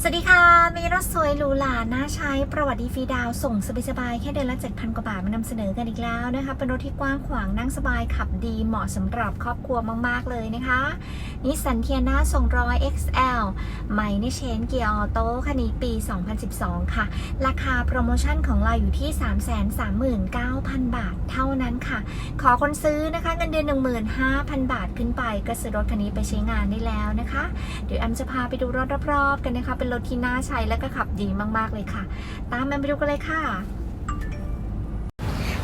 สวัสดีค่ะ มีรถสวยหรูหราน่าใช้ประวัติฟรีดาวส่งสบายๆ แค่เดือนละ 7,000 กว่าบาทมานำเสนอกันอีกแล้วนะคะ เป็นรถที่กว้างขวางนั่งสบายขับดีเหมาะสำหรับครอบครัวมากๆเลยนะคะ นิสสันเทียนา200 XL ใหม่ในเชนเกียร์ออโต้คันนี้ปี 2012 ค่ะ ราคาโปรโมชั่นของเราอยู่ที่ 339,000 บาทเท่านั้นค่ะ ขอคนซื้อนะคะเงินเดือน 15,000 บาทขึ้นไป ก็ซื้อรถคันนี้ไปใช้งานได้แล้วนะคะ เดี๋ยวแอมจะพาไปดูรถรอบๆกันนะคะ เป็นรถที่น่าใช้และก็ขับดีมากๆเลยค่ะ ตามแอมไปดูกันเลยค่ะ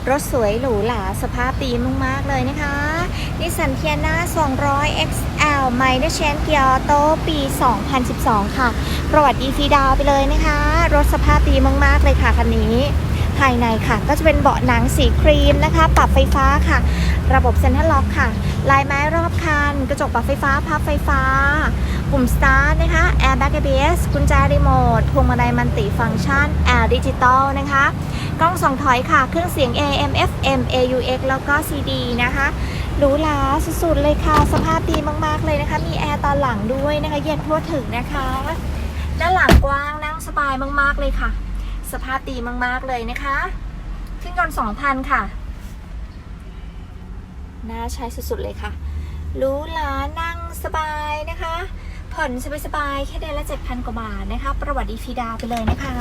รถสวยหรูหราสภาพดีมาก ๆ เลยนะคะ นิสสันเทียนา200 XL ไมเนเชนเกียร์โตปี 2012 ค่ะ ประวัติดีฟีดาวไปเลยนะคะ รถสภาพดีมาก ๆ เลยค่ะคันนี้ ภายในค่ะ ก็จะเป็นเบาะหนังสีครีมนะคะ ปรับไฟฟ้าค่ะ ระบบเซ็นทรัลล็อกค่ะ ลายไม้รอบคัน กระจกปรับไฟฟ้า พับไฟฟ้า ปุ่มสตาร์ทนะคะ Airbag ABS กุญแจรีโมท พวงมาลัยมันติฟังก์ชัน แอร์ดิจิตอลนะคะ กล้องสองถอยค่ะ เครื่องเสียง AM FM AUX แล้วก็ CD นะคะ หรูหราสุดๆเลยค่ะ สภาพดีมากๆเลยนะคะ มีแอร์ตอนหลังด้วยนะคะ เย็นทั่วถึงนะคะด้านหลังกว้างนั่งสบายมากๆเลยค่ะ สภาพดีมากๆเลยนะคะเครื่องยนต์2,000 ค่ะ น่าใช้สุดๆเลยค่ะหรูหรานั่งสบายนะคะ ผ่อนสบายๆแค่เดือนละ 7,000 กว่าบาทนะคะ ประวัติดีฟีดาวไปเลยนะคะ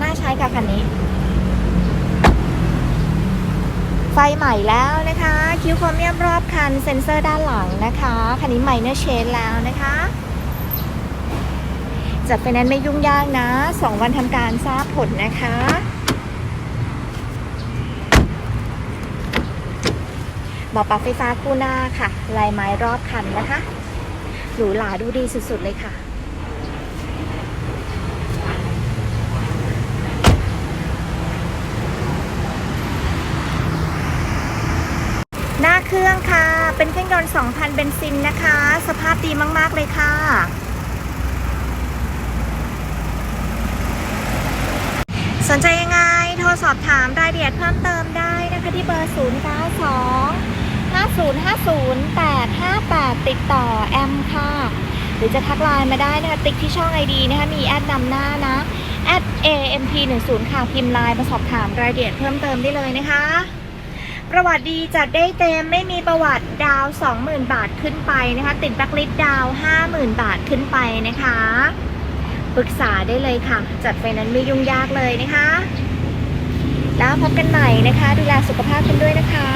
น่าใช้กับคันนี้ ไฟใหม่แล้วนะคะ คิวโครเมียมรอบคันเซ็นเซอร์ด้านหลังนะคะ คันนี้ใหม่เนอร์เชนแล้วนะคะจัดไฟแนนซ์ไม่ยุ่งยากนะ 2 วันทำการทราบผลนะคะ หมอปรับไฟฟ้าคู่หน้าค่ะ ลายไม้รอบคันนะคะ หรูหราดูดีสุดๆเลยค่ะ หน้าเครื่องค่ะ เป็นเครื่องยนต์2,000 เบนซินนะคะ สภาพดีมาก ๆ เลยค่ะ สนใจยังไง โทรสอบถามรายละเอียดเพิ่มเติมได้นะคะที่เบอร์ 092 5050 858 ติดต่อแอมค่ะ หรือจะทักไลน์มาได้นะคะ ติ๊กที่ช่องไอดีนะคะ มีแอดนำหน้านะ at amp10 ค่ะ พิมพ์ไลน์มาสอบถามรายละเอียดเพิ่มเติมได้เลยนะคะ ประวัติดีจัดได้เต็มไม่มีประวัติดาว 20,000 บาทขึ้นไปนะคะ ติดแบ็คลิสดาว 50,000 บาทขึ้นไปนะคะปรึกษาได้เลยค่ะ จัดไฟนั้นไม่ยุ่งยากเลยนะคะ แล้วพบกันใหม่นะคะ ดูแลสุขภาพกันด้วยนะคะ